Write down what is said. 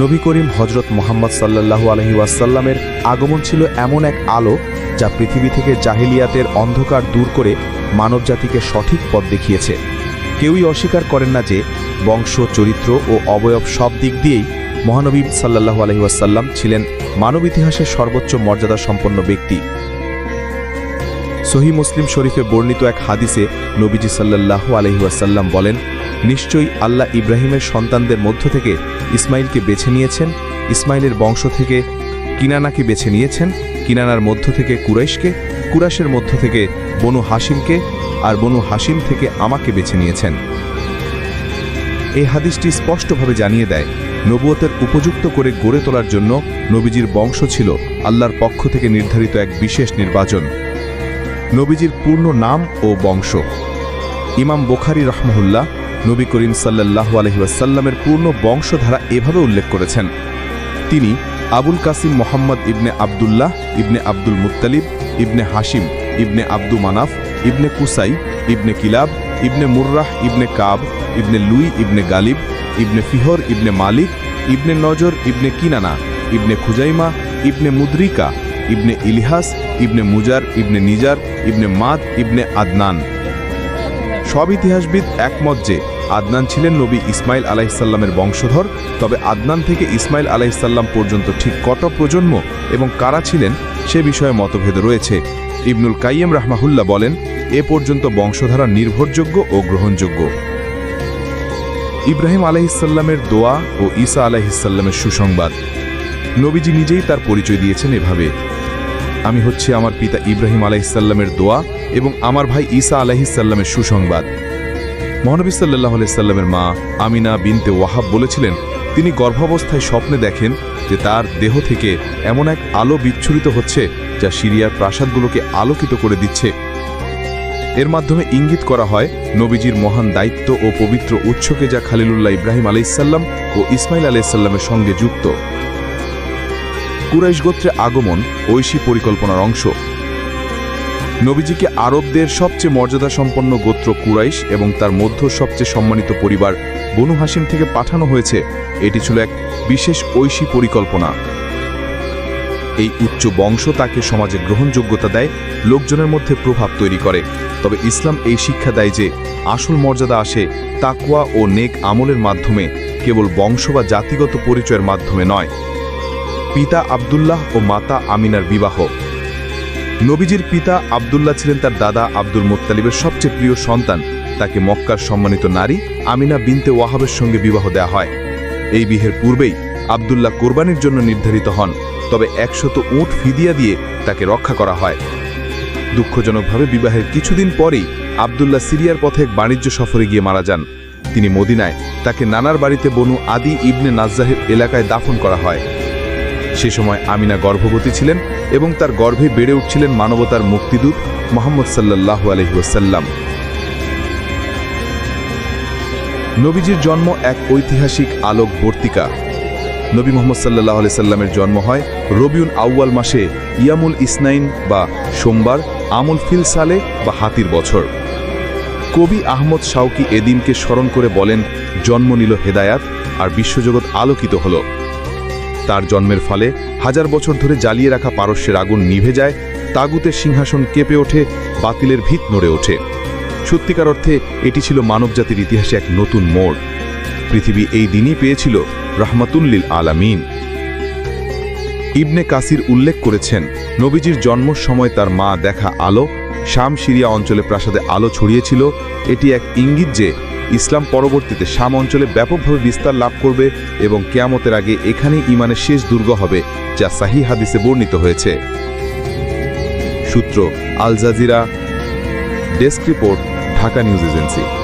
নবী করিম হজরত মোহাম্মদ সাল্লাল্লাহু আলহি ওয়াসাল্লামের আগমন ছিল এমন এক আলো যা পৃথিবী থেকে জাহিলিয়াতের অন্ধকার দূর করে মানবজাতিকে সঠিক পথ দেখিয়েছে। কেউই অস্বীকার করেন না যে বংশ, চরিত্র ও অবয়ব সব দিক দিয়েই মহানবী সাল্লাল্লাহু আলহি ওয়াসাল্লাম ছিলেন মানব ইতিহাসের সর্বোচ্চ মর্যাদা সম্পন্ন ব্যক্তি। সহি মুসলিম শরীফে বর্ণিত এক হাদিসে নবীজি সাল্লাল্লাহু আলহি ওয়াসাল্লাম বলেন নিশ্চয়ই আল্লাহ ইব্রাহিমের সন্তানদের মধ্য থেকে ইসমাইলকে বেছে নিয়েছেন, ইসমাইলের বংশ থেকে কিনানাকে বেছে নিয়েছেন, কিনানার মধ্য থেকে কুরাইশকে, কুরাশের মধ্য থেকে বনু হাসিমকে আর বনু হাসিম থেকে আমাকে বেছে নিয়েছেন। এই হাদিসটি স্পষ্টভাবে জানিয়ে দেয়, নবুয়তের উপযুক্ত করে গড়ে তোলার জন্য নবীজির বংশ ছিল আল্লাহর পক্ষ থেকে নির্ধারিত এক বিশেষ নির্বাচন। নবীজির পূর্ণ নাম ও বংশ। ইমাম বোখারি রহমহুল্লাহ নবী করিম সাল্লাহ আলহিউসাল্লামের পূর্ণ বংশধারা এভাবে উল্লেখ করেছেন। তিনি Abul Qasim Muhammad ibn Abdullah, ibn Abdul Muttalib, ibn Hashim ibn Abd Manaf, ibn Qusai, ibn Kilab, ibn Murrah, ibn Kab, ibn Luay, ibn Ghalib, ibn Fihr, ibn Malik, ibn Nadr, ibn Kinana, ibn Khuzaima, ibn Mudrika, ibn Ilyas, ibn Mudar, ibn Nizar, ibn Maad, ibn Adnan. সব ইতিহাসবিদ একমত যে আদনান ছিলেন নবী ইসমাইল আলাইসাল্লামের বংশধর, তবে আদনান থেকে ইসমাইল আলাইসাল্লাম পর্যন্ত ঠিক কত প্রজন্ম এবং কারা ছিলেন সে বিষয়ে মতভেদ রয়েছে। ইবনুল কাইয়েম রাহমাহুল্লাহ বলেন, এ পর্যন্ত বংশধারা নির্ভরযোগ্য ও গ্রহণযোগ্য। ইব্রাহিম আলাইসাল্লামের দোয়া ও ঈসা আলাইসাল্লামের সুসংবাদ। নবীজি নিজেই তার পরিচয় দিয়েছেন এভাবে। আমি হচ্ছে আমার পিতা ইব্রাহিম আলাইসাল্লামের দোয়া এবং আমার ভাই ঈসা আলাইসাল্লামের সুসংবাদ। মহানবী সাল্লাহ আলাইসাল্লামের মা আমিনা বিনতে ওয়াহাব বলেছিলেন, তিনি গর্ভাবস্থায় স্বপ্নে দেখেন যে তার দেহ থেকে এমন এক আলো বিচ্ছুরিত হচ্ছে যা সিরিয়ার প্রাসাদগুলোকে আলোকিত করে দিচ্ছে। এর মাধ্যমে ইঙ্গিত করা হয়, নবীজির মহান দায়িত্ব ও পবিত্র উৎসকে যা খালিলুল্লাহ ইব্রাহিম আলাইসাল্লাম ও ইসমাইল আলাইসাল্লামের সঙ্গে যুক্ত। কুরাইশ গোত্রে আগমন ঐশী পরিকল্পনার অংশ। নবীজিকে আরবদের সবচেয়ে মর্যাদা সম্পন্ন গোত্র কুরাইশ এবং তার মধ্য সবচেয়ে সম্মানিত পরিবার বনু হাসিম থেকে পাঠানো হয়েছে, এটি ছিল এক বিশেষ ঐশী পরিকল্পনা। এই উচ্চ বংশ তাকে সমাজে গ্রহণযোগ্যতা দেয়, লোকজনের মধ্যে প্রভাব তৈরি করে। তবে ইসলাম এই শিক্ষা দেয় যে, আসল মর্যাদা আসে তাকুয়া ও নেক আমলের মাধ্যমে, কেবল বংশ বা জাতিগত পরিচয়ের মাধ্যমে নয়। পিতা আবদুল্লাহ ও মাতা আমিনার বিবাহ। নবীজির পিতা আবদুল্লাহ ছিলেন তার দাদা আব্দুল মোত্তালিবের সবচেয়ে প্রিয় সন্তান। তাকে মক্কার সম্মানিত নারী আমিনা বিনতে ওয়াহাবের সঙ্গে বিবাহ দেয়া হয়। এই বিহের পূর্বেই আবদুল্লাহ কোরবানির জন্য নির্ধারিত হন, তবে একশত উঁট ফিদিয়া দিয়ে তাকে রক্ষা করা হয়। দুঃখজনকভাবে বিবাহের কিছুদিন পরেই আবদুল্লাহ সিরিয়ার পথে এক বাণিজ্য সফরে গিয়ে মারা যান। তিনি মদিনায় তাকে নানার বাড়িতে বনু আদি ইবনে নাজ্জাহের এলাকায় দাফন করা হয়। সে সময় আমিনা গর্ভবতী ছিলেন এবং তার গর্ভে বেড়ে উঠছিলেন মানবতার মুক্তিদূত মোহাম্মদ সাল্লাহু আলহিউসাল্লাম নবীজির জন্ম এক ঐতিহাসিক আলোক বর্তিকা। নবী মোহাম্মদ সাল্লাহ সাল্লামের জন্ম হয় রবিউল আউয়াল মাসে ইয়ামুল ইসনাইন বা সোমবার, আমুল ফিল সালে বা হাতির বছর। কবি আহমদ শাউকি এদিনকে স্মরণ করে বলেন, জন্ম নিল হেদায়াত আর বিশ্বজগৎ আলোকিত হলো। তার জন্মের ফলে হাজার বছর ধরে জ্বালিয়ে রাখা পারস্যের আগুন নিভে যায় তাগুতের সিংহাসন কেঁপে ওঠে, বাতিলের ভিত নড়ে ওঠে। সত্যিকার অর্থে এটি ছিল মানবজাতির ইতিহাসে এক নতুন মোড়। পৃথিবী এই দিনই পেয়েছিল রহমাতুল্লিল আলামিন। ইবনে কাসির উল্লেখ করেছেন, নবীজির জন্ম সময় তার মা দেখা আলো, শাম সিরিয়া অঞ্চলে প্রাসাদে আলো ছড়িয়েছিল, এটি এক ইঙ্গিত যে ইসলাম পরবর্তীতে শাম অঞ্চলে ব্যাপকভাবে বিস্তার লাভ করবে এবং কেয়ামতের আগে এখানেই ইমানের শেষ দুর্গ হবে, যা সাহি হাদিসে বর্ণিত হয়েছে। সূত্র Al Jazeera, desk report, Dhaka news agency.